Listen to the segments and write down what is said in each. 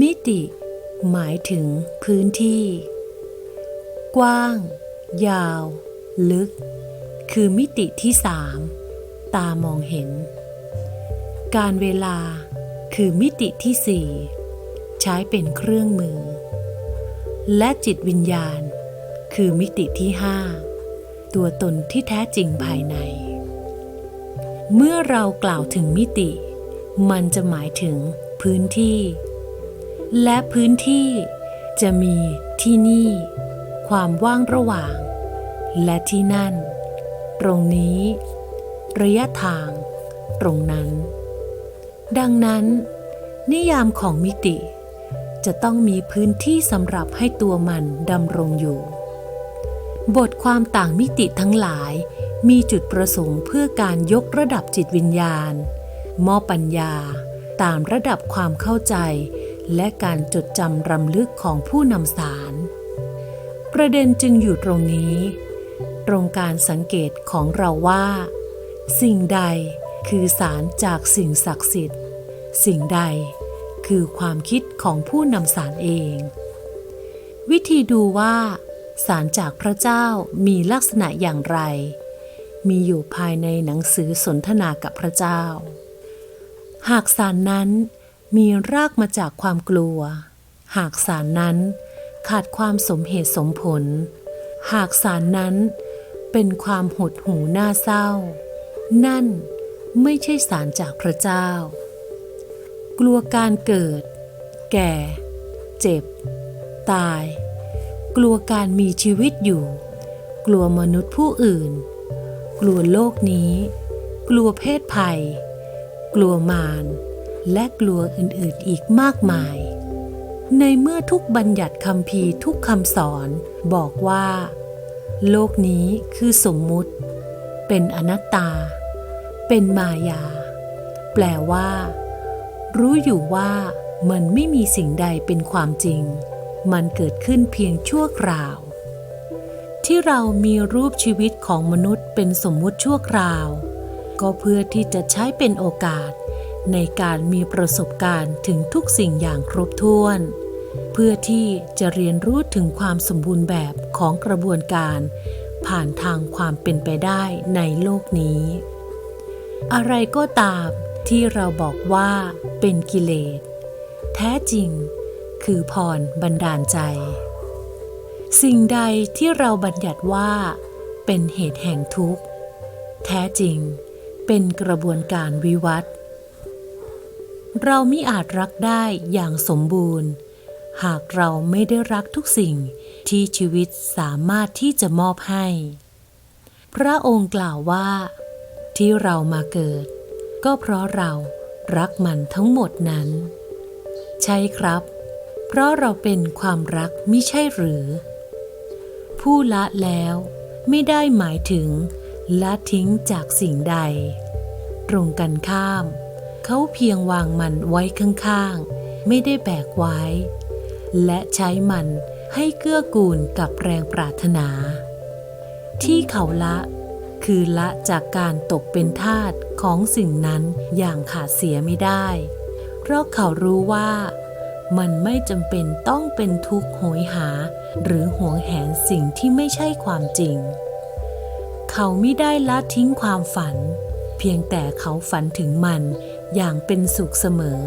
มิติ หมายถึงพื้นที่ กว้าง ยาว ลึก คือมิติที่สามตามองเห็น การเวลาคือมิติที่สี่ใช้เป็นเครื่องมือ และจิตวิญญาณ คือมิติที่ห้าตัวตนที่แท้จริงภายใน เมื่อเรากล่าวถึงมิติ มันจะหมายถึงพื้นที่ และพื้นที่จะมีที่นี่ ความว่างระหว่าง และที่นั่น ตรงนี้ ระยะทาง ตรงนั้น ดังนั้น นิยามของมิติ จะต้องมีพื้นที่สำหรับให้ตัวมันดำรงอยู่ บทความต่างมิติทั้งหลายมีจุดประสงค์เพื่อการยกระดับจิตวิญญาณ มอบปัญญาตามระดับความเข้าใจ และการจดจำรำลึกของผู้นำสาร ประเด็นจึงอยู่ตรงนี้ ตรงการสังเกตของเราว่า สิ่งใดคือสารจากสิ่งศักดิ์สิทธิ์ สิ่งใดคือความคิดของผู้นำสารเอง วิธีดูว่าสารจากพระเจ้ามีลักษณะอย่างไร มีอยู่ภายในหนังสือสนทนากับพระเจ้า หากสารนั้น มีรากมาจากความกลัว หากสารนั้นขาดความสมเหตุสมผล หากสารนั้นเป็นความหดหูน่าเศร้า นั่นไม่ใช่สารจากพระเจ้า กลัวการเกิด แก่ เจ็บ ตาย กลัวการมีชีวิตอยู่ กลัวมนุษย์ผู้อื่น กลัวโลกนี้ กลัวเพศภัย กลัวมาร และกลัวอื่นๆอีกมากมาย ในเมื่อทุกบัญญัติคำพีทุกคำสอนบอกว่า โลกนี้คือสมมุติ เป็นอนัตตา เป็นมายา แปลว่า รู้อยู่ว่ามันไม่มีสิ่งใดเป็นความจริง มันเกิดขึ้นเพียงชั่วคราว ที่เรามีรูปชีวิตของมนุษย์เป็นสมมุติชั่วคราว ก็เพื่อที่จะใช้เป็นโอกาส ในการมีประสบการณ์ถึงทุกสิ่งอย่างครบถ้วน เพื่อที่จะเรียนรู้ถึงความสมบูรณ์แบบของกระบวนการ ผ่านทางความเป็นไปได้ในโลกนี้ อะไรก็ตามที่เราบอกว่าเป็นกิเลส แท้จริง คือพรบันดาลใจ สิ่งใดที่เราบัญญัติว่า เป็นเหตุแห่งทุกข์ แท้จริง เป็นกระบวนการวิวัตร เราไมิอาจรักได้อย่างสมบูรณ์ หากเราไม่ได้รักทุกสิ่งที่ชีวิตสามารถที่จะมอบให้ พระองค์กล่าวว่า ที่เรามาเกิด ก็เพราะเรารักมันทั้งหมดนั้น ใช่ครับ เพราะเราเป็นความรักไมิใช่หรือ ผู้ละแล้วไม่ได้หมายถึงละทิ้งจากสิ่งใด ตรงกันข้าม เขาเพียงวางมันไว้ข้างๆ ไม่ได้แบกไว้ และใช้มันให้เกื้อกูลกับแรงปรารถนา ที่เขาละคือละจากการตกเป็นทาสของสิ่งนั้นอย่างขาดเสียไม่ได้ เพราะเขารู้ว่ามันไม่จำเป็นต้องเป็นทุกข์โหยหา หรือหวงแหนสิ่งที่ไม่ใช่ความจริง เขาไม่ได้ละทิ้งความฝัน เพียงแต่เขาฝันถึงมัน อย่างเป็นสุขเสมอ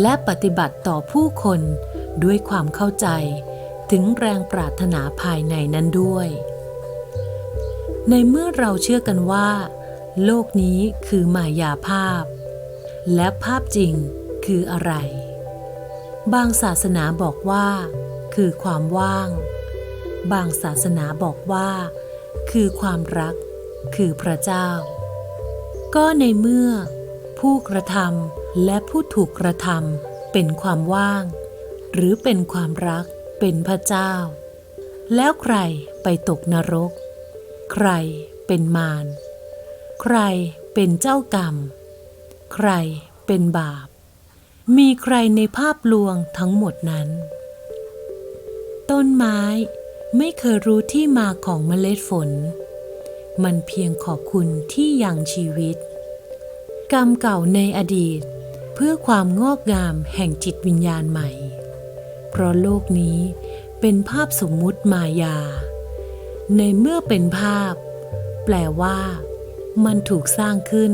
และปฏิบัติต่อผู้คนด้วยความเข้าใจถึงแรงปรารถนาภายในนั้นด้วย ในเมื่อเราเชื่อกันว่า โลกนี้คือมายาภาพ และภาพจริงคืออะไร บางศาสนาบอกว่า คือความว่าง บางศาสนาบอกว่า คือความรัก คือพระเจ้า ก็ในเมื่อ ผู้กระทำและผู้ถูกกระทำเป็นความว่าง หรือเป็นความรักเป็นพระเจ้า แล้วใครไปตกนรก ใครเป็นมารใครเป็นเจ้ากรรม ใครเป็นบาป มีใครในภาพลวงทั้งหมดนั้น ต้นไม้ไม่เคยรู้ที่มาของเมล็ดฝน มันเพียงขอบคุณที่ยังชีวิต กรรมเก่าในอดีต เพื่อความงอกงามแห่งจิตวิญญาณใหม่ เพราะโลกนี้เป็นภาพสมมุติมายา ในเมื่อเป็นภาพ แปลว่า มันถูกสร้างขึ้น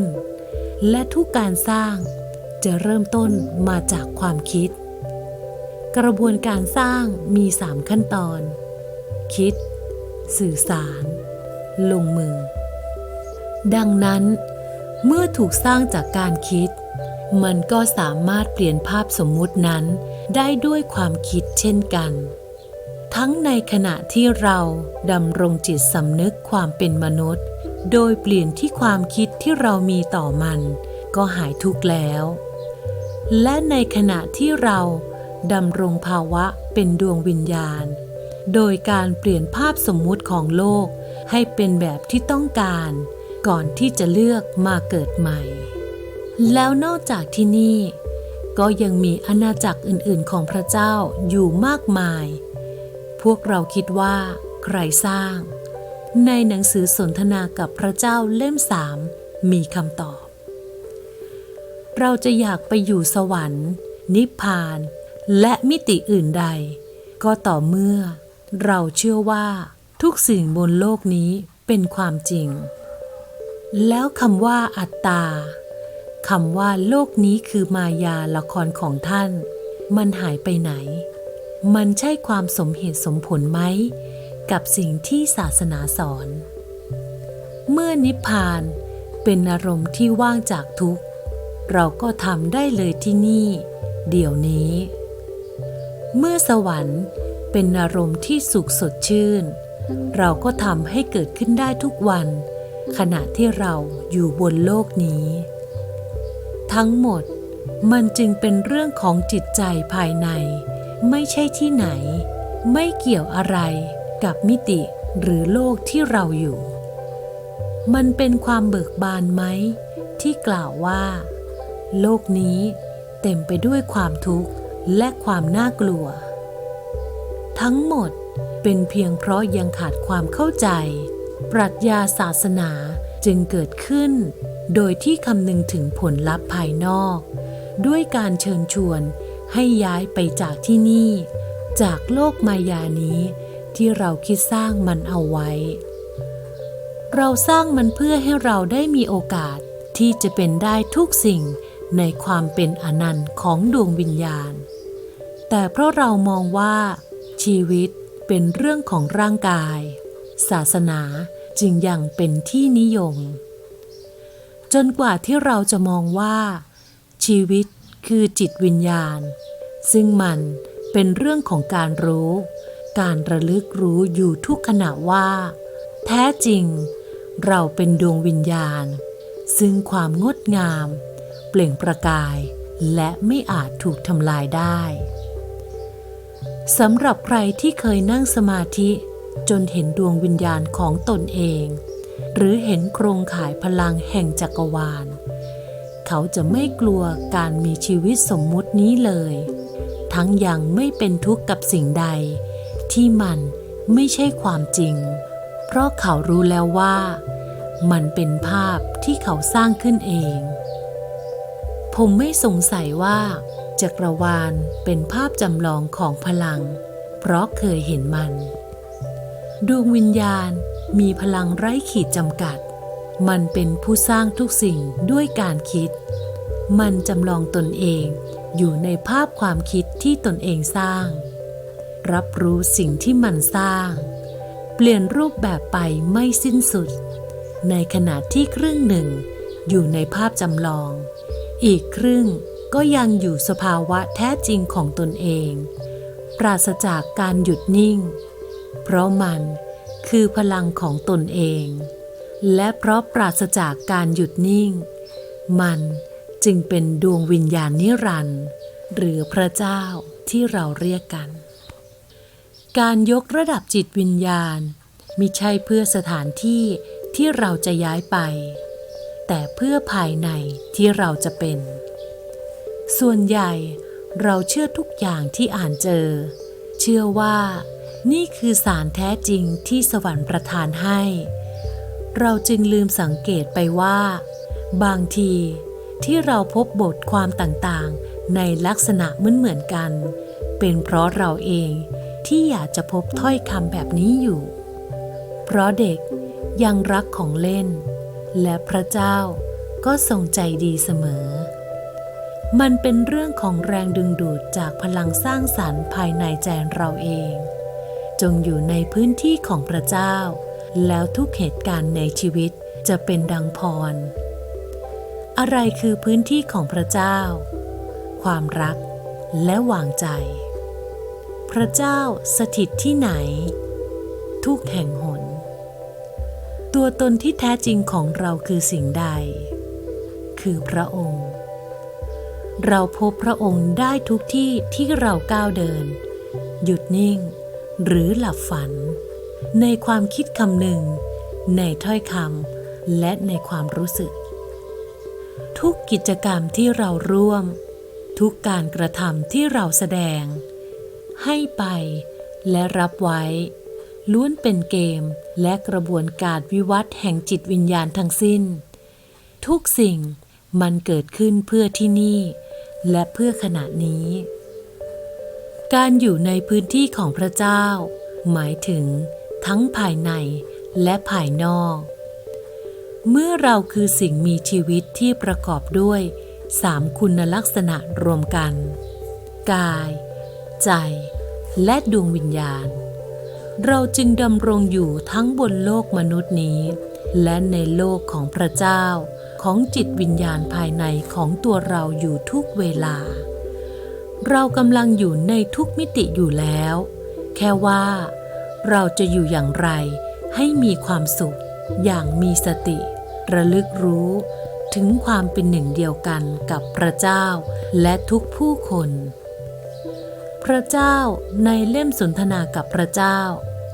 และทุกการสร้างจะเริ่มต้นมาจากความคิด กระบวนการสร้างมีสามขั้นตอน คิด สื่อสาร ลงมือ ดังนั้น เมื่อถูกสร้างจากการคิด มันก็สามารถเปลี่ยนภาพสมมุตินั้นได้ด้วยความคิดเช่นกัน ทั้งในขณะที่เราดำรงจิตสำนึกความเป็นมนุษย์ โดยเปลี่ยนที่ความคิดที่เรามีต่อมัน ก็หายทุกข์แล้ว และในขณะที่เราดำรงภาวะเป็นดวงวิญญาณ โดยการเปลี่ยนภาพสมมุติของโลกให้เป็นแบบที่ต้องการ ก่อนที่จะเลือกมาเกิดใหม่ แล้วนอกจากที่นี่ ก็ยังมีอาณาจักรอื่นๆของพระเจ้าอยู่มากมาย พวกเราคิดว่าใครสร้าง ในหนังสือสนทนากับพระเจ้าเล่มสามมีคำตอบ เราจะอยากไปอยู่สวรรค์ นิพพาน และมิติอื่นใด ก็ต่อเมื่อ เราเชื่อว่าทุกสิ่งบนโลกนี้เป็นความจริง แล้วคำว่าอัตตาคำว่าโลกนี้คือมายาละครของท่าน มันหายไปไหน มันใช่ความสมเหตุสมผลไหม กับสิ่งที่ศาสนาสอน เมื่อนิพพานเป็นอารมณ์ที่ว่างจากทุกข์ เราก็ทำได้เลยที่นี่ เดี๋ยวนี้ เมื่อสวรรค์เป็นอารมณ์ที่สุขสดชื่น เราก็ทำให้เกิดขึ้นได้ทุกวัน ขณะที่เราอยู่บนโลกนี้ ทั้งหมดมันจึงเป็นเรื่องของจิตใจภายใน ไม่ใช่ที่ไหน ไม่เกี่ยวอะไรกับมิติหรือโลกที่เราอยู่ มันเป็นความเบิกบานไหม ที่กล่าวว่า โลกนี้เต็มไปด้วยความทุกข์และความน่ากลัว ทั้งหมดเป็นเพียงเพราะยังขาดความเข้าใจ ปรัชญาศาสนาจึงเกิดขึ้น โดยที่คำนึงถึงผลลัพธ์ภายนอก ด้วยการเชิญชวนให้ย้ายไปจากที่นี่ จากโลกมายานี้ ที่เราคิดสร้างมันเอาไว้ เราสร้างมันเพื่อให้เราได้มีโอกาสที่จะเป็นได้ทุกสิ่งในความเป็นอนันต์ของดวงวิญญาณ แต่เพราะเรามองว่าชีวิตเป็นเรื่องของร่างกาย ศาสนาจึงยังเป็นที่นิยม จนกว่าที่เราจะมองว่า ชีวิตคือจิตวิญญาณ ซึ่งมันเป็นเรื่องของการรู้ การระลึกรู้อยู่ทุกขณะว่า แท้จริง เราเป็นดวงวิญญาณ ซึ่งความงดงาม เปล่งประกายและไม่อาจถูกทำลายได้สำหรับใครที่เคยนั่งสมาธิ จนเห็นดวงวิญญาณของตนเอง หรือเห็นโครงข่ายพลังแห่งจักรวาล เขาจะไม่กลัวการมีชีวิตสมมุตินี้เลย ทั้งยังไม่เป็นทุกข์กับสิ่งใด ที่มันไม่ใช่ความจริง เพราะเขารู้แล้วว่า มันเป็นภาพที่เขาสร้างขึ้นเอง ผมไม่สงสัยว่าจักรวาลเป็นภาพจำลองของพลัง เพราะเคยเห็นมัน ดวงวิญญาณมีพลังไร้ขีดจำกัด มันเป็นผู้สร้างทุกสิ่งด้วยการคิด มันจำลองตนเองอยู่ในภาพความคิดที่ตนเองสร้าง รับรู้สิ่งที่มันสร้าง เปลี่ยนรูปแบบไปไม่สิ้นสุด ในขณะที่ครึ่งหนึ่งอยู่ในภาพจำลอง อีกครึ่งก็ยังอยู่สภาวะแท้จริงของตนเอง ปราศจากการหยุดนิ่ง เพราะมันคือพลังของตนเอง และเพราะปราศจากการหยุดนิ่ง มันจึงเป็นดวงวิญญาณนิรันดร์หรือพระเจ้าที่เราเรียกกัน การยกระดับจิตวิญญาณมิใช่เพื่อสถานที่ที่เราจะย้ายไป แต่เพื่อภายในที่เราจะเป็น ส่วนใหญ่เราเชื่อทุกอย่างที่อ่านเจอ เชื่อว่า นี่คือสารแท้จริงที่สวรรค์ประทานให้ เราจึงลืมสังเกตไปว่า บางทีที่เราพบบทความต่างๆ ในลักษณะเหมือนๆกัน เป็นเพราะเราเองที่อยากจะพบถ้อยคำแบบนี้อยู่ เพราะเด็กยังรักของเล่น และพระเจ้าก็ทรงใจดีเสมอ มันเป็นเรื่องของแรงดึงดูดจากพลังสร้างสรรค์ภายในใจเราเอง จงอยู่ในพื้นที่ของพระเจ้า แล้วทุกเหตุการณ์ในชีวิตจะเป็นดังพร อะไรคือพื้นที่ของพระเจ้า ความรักและวางใจ พระเจ้าสถิตที่ไหน ทุกแห่งหน ตัวตนที่แท้จริงของเราคือสิ่งใด คือพระองค์ เราพบพระองค์ได้ทุกที่ที่เราก้าวเดิน หยุดนิ่ง หรือหลับฝัน ในความคิดคำหนึ่ง ในถ้อยคำและในความรู้สึก ทุกกิจกรรมที่เราร่วม ทุกการกระทำที่เราแสดง ให้ไปและรับไว้ ล้วนเป็นเกมและกระบวนการวิวัฒน์แห่งจิตวิญญาณทั้งสิ้น ทุกสิ่งมันเกิดขึ้นเพื่อที่นี่ และเพื่อขณะนี้ การอยู่ในพื้นที่ของพระเจ้า หมายถึง ทั้งภายในและภายนอก เมื่อเราคือสิ่งมีชีวิตที่ประกอบด้วยสามคุณลักษณะรวมกัน กาย ใจ และดวงวิญญาณ เราจึงดำรงอยู่ทั้งบนโลกมนุษย์นี้ และในโลกของพระเจ้าของจิตวิญญาณภายในของตัวเราอยู่ทุกเวลา เรากำลังอยู่ในทุกมิติอยู่แล้ว แค่ว่า เราจะอยู่อย่างไรให้มีความสุข อย่างมีสติ ระลึกรู้ ถึงความเป็นหนึ่งเดียวกันกับพระเจ้าและทุกผู้คน พระเจ้าในเล่มสนทนากับพระเจ้า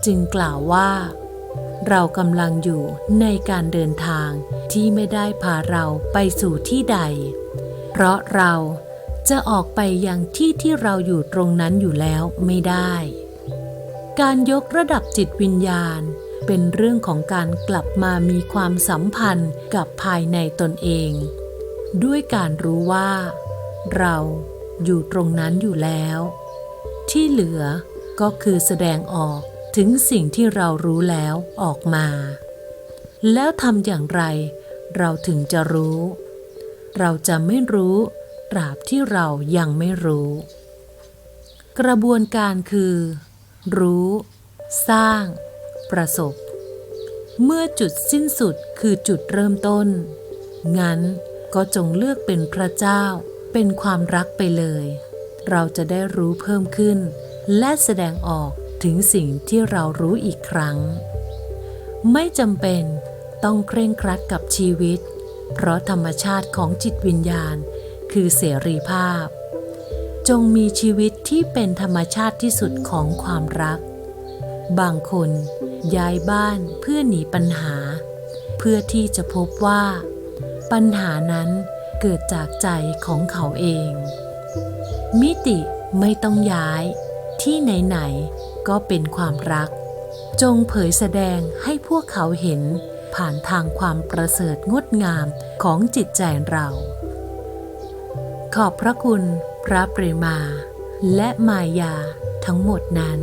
จึงกล่าวว่า เรากำลังอยู่ในการเดินทางที่ไม่ได้พาเราไปสู่ที่ใด เพราะเรา จะออกไปยังที่ที่เราอยู่ตรงนั้นอยู่แล้วไม่ได้ การยกระดับจิตวิญญาณ เป็นเรื่องของการกลับมามีความสัมพันธ์กับภายในตนเอง ด้วยการรู้ว่า เราอยู่ตรงนั้นอยู่แล้ว ที่เหลือก็คือแสดงออกถึงสิ่งที่เรารู้แล้วออกมา แล้วทำอย่างไร เราถึงจะรู้ เราจะไม่รู้ ตราบที่เรายังไม่รู้ กระบวนการคือ รู้ สร้าง ประสบ เมื่อจุดสิ้นสุดคือจุดเริ่มต้น งั้นก็จงเลือกเป็นพระเจ้า เป็นความรักไปเลย เราจะได้รู้เพิ่มขึ้น และแสดงออกถึงสิ่งที่เรารู้อีกครั้ง ไม่จำเป็นต้องเคร่งครัดกับชีวิต เพราะธรรมชาติของจิตวิญญาณ คือเสรีภาพ จงมีชีวิตที่เป็นธรรมชาติที่สุดของความรัก บางคนย้ายบ้านเพื่อหนีปัญหา เพื่อที่จะพบว่า ปัญหานั้นเกิดจากใจของเขาเอง มิติไม่ต้องย้าย ที่ไหนๆก็เป็นความรัก จงเผยแสดงให้พวกเขาเห็นผ่านทางความประเสริฐงดงามของจิตใจเรา อบพระคุณพระปริมา และมายาทั้งหมดนั้น